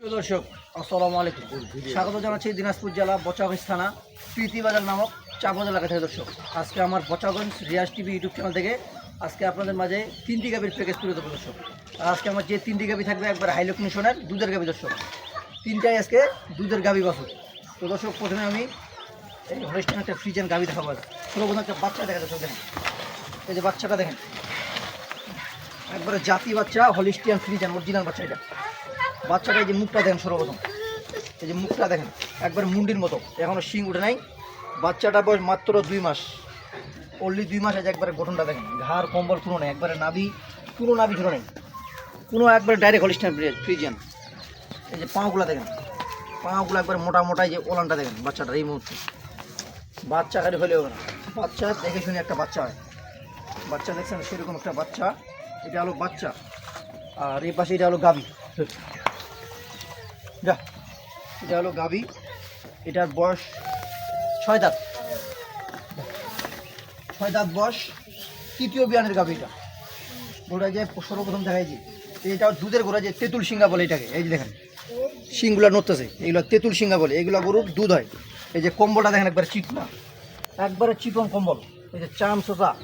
দর্শক, আসসালামু আলাইকুম। স্বাগত জানাচ্ছি দিনাজপুর জেলা বচাগঞ্জ থানা, প্রীতিবাজার নামক চাগজ এলাকা থেকে দর্শক। আজকে আমার Bochaganj Riyaz TV YouTube channel থেকে আজকে আপনাদের মাঝে তিনটি গাবির প্যাকেজ তুলে দেবো দর্শক। আর আজকে আমার যে তিনটি গাবি থাকবে, একবার হাইলো মিশনের দুধের গাবি দর্শক। তিনটাই আজকে দুধের গাবি বাসু তো দর্শক, প্রথমে আমি এই হরেস্টান একটা ফ্রিজেন গাবি দেখাবো সর্বপ্রথম একটা বাচ্চা দেখা দর্শক দেখেন। এই যে বাচ্চাটা দেখেন। একবারে জাতি বাচ্চা হলিস্টিয়ান ফ্রিজেন অরিজিনাল বাচ্চা এটা। বাচ্চাটা এই যে মুখটা দেখেন সর্বপ্রথম। এই যে মুখটা দেখেন, একবার মুন্ডির মতো। এখনও শিং উঠে নাই। বাচ্চাটা বয়স মাত্র দুই মাস। অনলি দুই মাস আছে একবারে গঠনটা দেখেন। ঘাড়, কম্বল, কোনো নেই। একবারে নাভি, কোনো নাভি ঝুলো নেই। কোনো একবারে ডাইরেক্ট হলিস্টাইন ফ্রিজিয়ান এই যে পাঁগুলা দেখেন, পাঁগুলো একবার মোটা মোটা যে ওলানটা দেখেন বাচ্চাটার এই মুহূর্তে। বাচ্চা খালি হলে হবে না। বাচ্চা, দেখে শুনে একটা বাচ্চা হয়। বাচ্চা দেখছেন, সেরকম একটা বাচ্চা। এটা হলো বাচ্চা। আর এই পাশে এটা হলো গাভী। যা। এটা হলো গাভী। এটার বয়স ছয় দাঁত। ছয় দাঁত বয়স। তৃতীয় বিয়ানের গাভী এটা। গোড়া যে সর্বপ্রথম দেখাইছি। এটা দুধের গোড়া যে তেঁতুল সিঙ্গা বলে এটাকে। এই যে দেখেন শিংগুলো নড়তেছে। এগুলো তেঁতুল সিঙ্গা বলে। এগুলো গরুর দুধ হয়। এই যে কম্বলটা দেখেন একবার চিকনা। একবারে চিকন কম্বল। এই যে চাম সোসা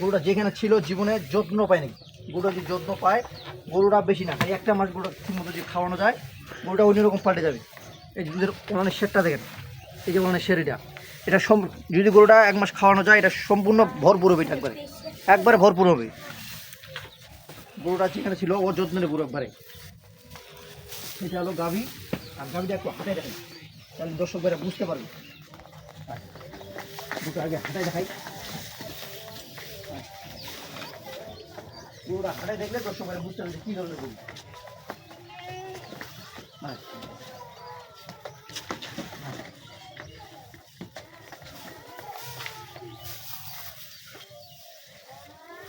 গরুটা যেখানে ছিল জীবনে যত্ন পায়নি। গরুটা যদি যত্ন পায়, গরুটা বেশি না। একটা মাস গরুটা ঠিক মতো যদি খাওয়ানো যায় গরুটা অন্যরকম পাল্টে যাবে। এই দুধের ওনানের শেরটা দেখেন, এই যে ওনানের শের এটা সম, যদি গরুটা এক মাস খাওয়ানো যায়, এটা সম্পূর্ণ ভরপুর হবে এটা একবারে। একবারে ভরপুর হবে। গরুটা যেখানে ছিল, ও যত্ন নেবে পুরো একবারে। এটা হলো গাভী, আর গাভীটা একটু হাতে দেখেন। তাহলে দর্শক ভাইরা বুঝতে পারবে। দুটো আগে হাতে দেখাই। গরুটা হাতে দেখলে বুঝতে পারবে কী ধরনের গরু।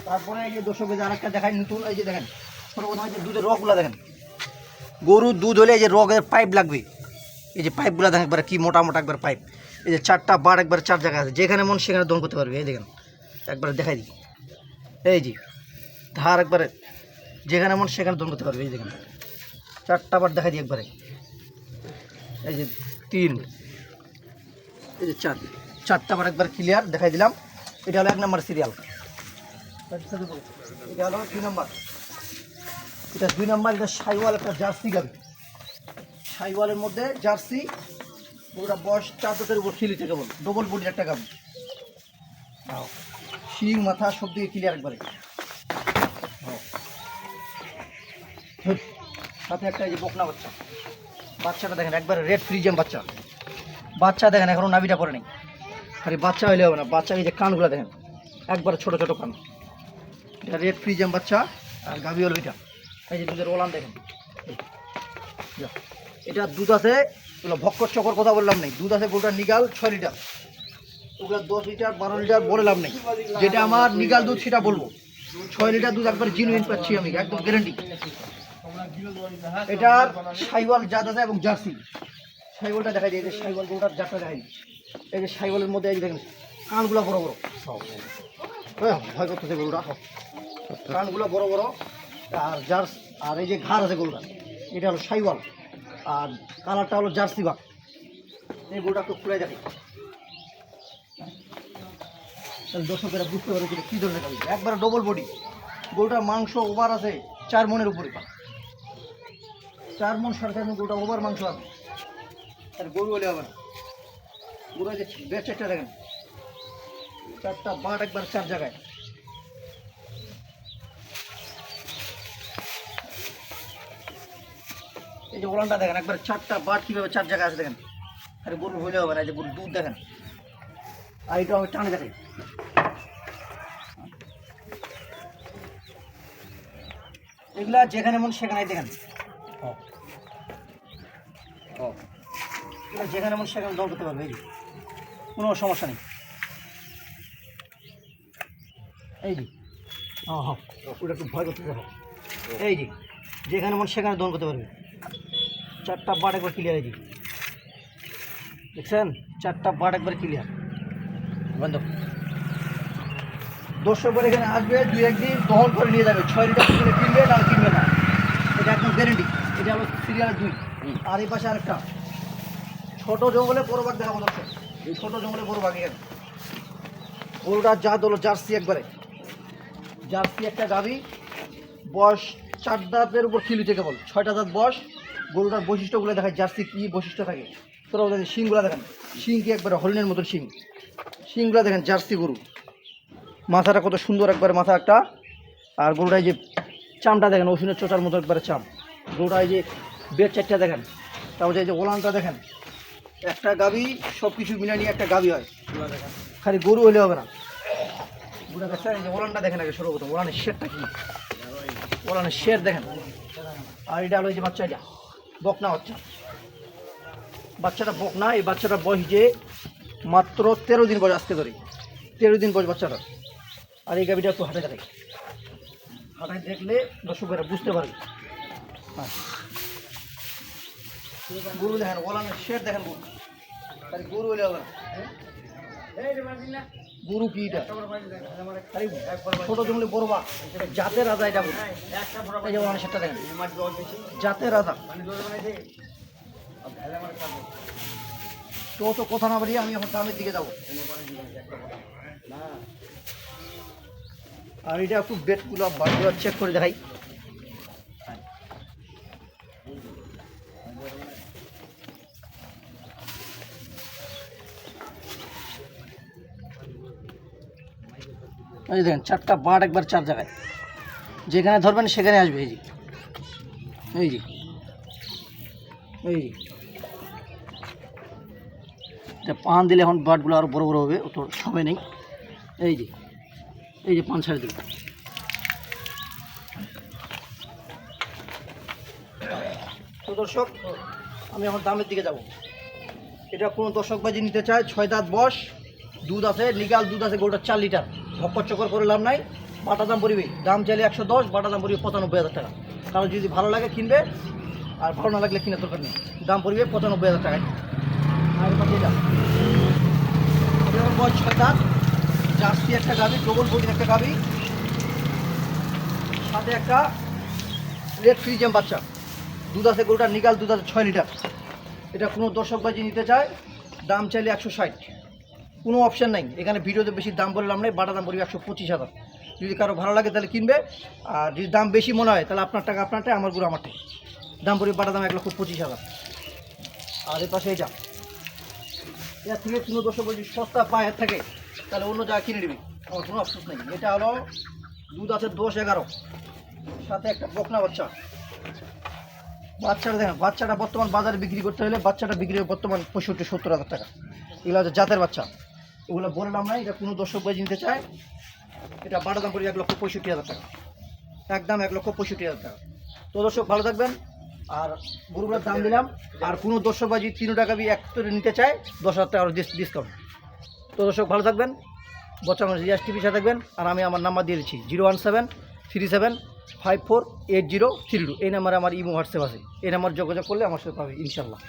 তারপরে এই যে দর্শক ভাই আরেকটা দেখাই, নতুন, এই যে দেখেন, সর্বপ্রথম যে দুধের রগগুলো দেখেন। গরুর দুধ হলে এই যে রগের পাইপ লাগবে। এই যে পাইপগুলো দেখেন একবার কি মোটা মোটা একবার পাইপ এই যে চারটা বার একবার চার জায়গায় আছে, যেখানে মন সেখানে দম করতে পারবে, এই দেখেন। একবার দেখাই দিই। এই যে, ধার একবারে যেখানে মন সেখানে দম করতে পারবে, এই দেখেন। চারটা বার দেখাই দিই একবারে। এই যে তিন, এই যে চার, চারটা বার একবার ক্লিয়ার দেখাই দিলাম। এটা হলো এক নম্বর সিরিয়াল এটা হলো দুই নম্বর। এটা দুই নম্বর, এটা সাইওয়াল একটা জার্সি গাবি সাইওয়ালের মধ্যে জার্সি ওটা বয়স চার দাঁতের উপর খিলিতে কেবল ডবল বডির একটা গাবি আও। শিং, মাথা সব দিকে ক্লিয়ার একবারে। আও। সাথে একটা এই যে বকনা বাচ্চা। বাচ্চাটা দেখেন, একবারে রেড ফ্রিজিয়াম বাচ্চা। বাচ্চা দেখেন এখনও নাবিটা পরে নেই। খালি বাচ্চা হইলে হবে না, বাচ্চা এই যে কানগুলো দেখেন, একবারে ছোট ছোট কান। এটা রেড ফ্রিজিয়াম বাচ্চা আর গাভি হলো এই যে দুধের ওলান দেখেন। এটা দুধ আছে ওগুলো ভক্কর চকর কথা বললাম নেই। দুধ আছে গোটা নিগাল ছয় লিটার। ওগুলো দশ লিটার, বারো লিটার, বলে লাভ নেই। যেটা আমার নিগাল দুধ, সেটা বলব। ছয় লিটার দুধ একবার জিনুইন পাচ্ছি আমি, একদম গ্যারেন্টি এটার সাইওয়াল জাত আছে এবং জার্সি। সাইওয়ালটা দেখা যায় এই যে সাইওয়াল গরুটার জাতটা দেখা যায় এই যে সাইওয়ালের মধ্যে এই দেখেন, কানগুলো বড় বড়। ওই ভয় করতেছে গরুটা কানগুলো বড় বড়, আর জার্স, আর এই যে ঘাড় আছে গরুটা এটা হলো সাইওয়াল, আর কালারটা হলো জার্সি বাঘ। এই গরুটা একটু খুলে দেখে। তাহলে দর্শকেরা বুঝতে পারে যে কী ধরনের গাড়ি একবারে ডবল বডি গরুটার মাংস ওভার আছে চার মনের উপরে। চার মন সাড়ে চার মন গরুটা ওভার মাংস আছে। আর গরু হলে হবে না। গরু যে বেচারটা দেখেন। চারটা বাট একবার চার জায়গায়। এই যে ওলানটা দেখেন, একবার চারটা বাট কীভাবে চার জায়গায় আছে দেখেন। আরে গরু হইলে হবে না, এই যে গরুর দুধ দেখেন। আর এটা আমি টানে দেখেন। এগুলা যেখানে মন সেখানে দেখেন। এগুলা যেখানে মন সেখানে দল করতে পারবে এই। কোনো সমস্যা নেই। এই যে। হ্যাঁ হ্যাঁ ওটা একটু ভয় করতে দেখো এই যে। যেখানে মন সেখানে দল করতে পারবে। চারটা বাট একবার ক্লিয়ার এই যে। দেখছেন? চারটা বাট একবার ক্লিয়ার বন্ধ। দর্শকবার এখানে আসবে দুই একদিন দহন করে নিয়ে যাবে। ছয় লিটার কিনবে না কিনবে না। এটা একদম গ্যারেন্টি এটা হলো সিরিয়াল দুই। আর এই পাশে আরেকটা। ছোট জঙ্গলে বড় বাঘ দেখাবো দর্শক এই ছোট জঙ্গলে বড় বাঘ এখানে। গরুটার জাত হলো জার্সি একবারে। জার্সি একটা গাভি। বয়স চার দাঁতের উপর খিলিতে কেবল। ছয়টা দাঁত বয়স। গরুটার বৈশিষ্ট্যগুলো দেখায় জার্সি কী বৈশিষ্ট্য থাকে। তোরা ওদের শিংগুলো দেখেন। শিং কি একবারে হরিণের মতন শিং। শিংগুলো দেখেন জার্সি গরু। মাথাটা কত সুন্দর একবারে মাথা একটা। আর গরুটায় যে চামটা দেখেন ওষুধের চোটার মতো একবারে চাম। গরুটায় যে বেড চারটা দেখেন। তারপর এই যে ওলানটা দেখেন। একটা গাবি সব কিছু মিলে নিয়ে একটা গাবি হয়। খালি গরু হলে হবে না। এই যে ওলানটা দেখেন আগে সর্বপ্রথম। ওলানের শেরটা কি? ওলানের শের দেখেন। আর এটা হলো যে বাচ্চা এটা বকনা বাচ্চা। বাচ্চাটা বকনা। এই বাচ্চাটা বয়স যে মাত্র তেরো দিন বয়স আজকে ধরে। তেরো দিন বয়স বাচ্চাটা আর এই গাবিটা একটু হাঁটে দেখে। হাঁটায় দেখলে দর্শকেরা বুঝতে পারবে। হ্যাঁ। গরু দেখেন ওলানের শের দেখেন গরু। খালি গরু হলে হবে গরু কি এটা? খালি ছোট জঙ্গলে বড় বা জাতের রাজা এটা বলে। এই যে ওলানের দেখেন। জাতের রাজা। তো তো কথা না বাড়িয়ে আমি এখন দামের দিকে যাব। আর এটা একটু বেডগুলো বাড়িগুলো চেক করে দেখাই। এই দেখেন, চারটা বাট একবার চার জায়গায়। যেখানে ধরবেন সেখানে আসবে, এই যে। এই যে। এই যে। পান দিলে এখন বাটগুলো আরও বড় বড় হবে, অত সময় নেই। এই যে। এই যে পান ছাড়ে দিল। তো দর্শক, আমি এখন দামের দিকে যাব। এটা কোনো দর্শক বাজি নিতে চায়, ছয় দাঁত বস দুধ আছে লিগাল দুধ আছে গোলটা চার লিটার। ভক্কর চক্কর করে লাভ নাই। বাটা দাম পড়বে। দাম চাইলে একশো দশ, বাটা দাম পড়বে পঁচানব্বই হাজার টাকা। কারণ যদি ভালো লাগে কিনবে, আর ভালো না লাগলে কিনে দরকার নেই। দাম পড়বে পঁচানব্বই হাজার টাকায়। আর পাঠিয়ে জার্সি একটা গাবি ডবল বডির একটা গাবি সাথে একটা রেড ফ্রিজিয়াম বাচ্চা। দুধ আছে গরুটা নিগাল দুধ আছে ছয় লিটার। এটা কোনো দর্শক বাজি নিতে চায়, দাম চাইলে একশো ষাট। কোনো অপশান নাই। এখানে ভিডিওতে বেশি দাম বললাম নাই বাটা দাম পড়বে একশো পঁচিশ হাজার। যদি কারও ভালো লাগে তাহলে কিনবে, আর যদি দাম বেশি মনে হয় তাহলে আপনার টাকা আপনারটাই, আমারগুলো আমারটাই। দাম পড়বে বাটা দাম এক লক্ষ পঁচিশ হাজার। আর এর পাশে এটা এর থেকে কোনো দর্শক বলছি সস্তা পায় এর থেকে, তাহলে অন্য জায়গায় কিনে নিবি। আমার কোনো অফসোস নেই। এটা হলো দুধ আছে দশ এগারো। সাথে একটা বকনা বাচ্চা। বাচ্চাটা দেখেন, বাচ্চাটা বর্তমান বাজারে বিক্রি করতে হলে বাচ্চাটা বিক্রি বর্তমান পঁয়ষট্টি, সত্তর হাজার টাকা। এগুলো হচ্ছে জাতের বাচ্চা। এগুলো বললাম না এটা কোনো দর্শক বাজি নিতে চায়, এটা বাটা দাম পড়বে এক লক্ষ পঁয়ষট্টি হাজার টাকা। একদম এক লক্ষ পঁয়ষট্টি হাজার টাকা। তো দর্শক, ভালো থাকবেন, আর গরুগুলোর দাম দিলাম, আর কোনো দর্শক বাজি তিন টাকা এক করে নিতে চায়, দশ হাজার টাকা ডিসকাউন্ট তো দর্শক, ভালো থাকবেন বর্তমান রিয়াজ টিভির সাথে থাকবেন, আর আমি আমার নাম্বার দিয়ে দিচ্ছি, zero one seven three seven five four eight zero three two. এই নাম্বারে আমার ইমো, হোয়াটসঅ্যাপ আছে। এই নাম্বার যোগাযোগ করলে আমার সাথে পাবে, ইনশাল্লাহ।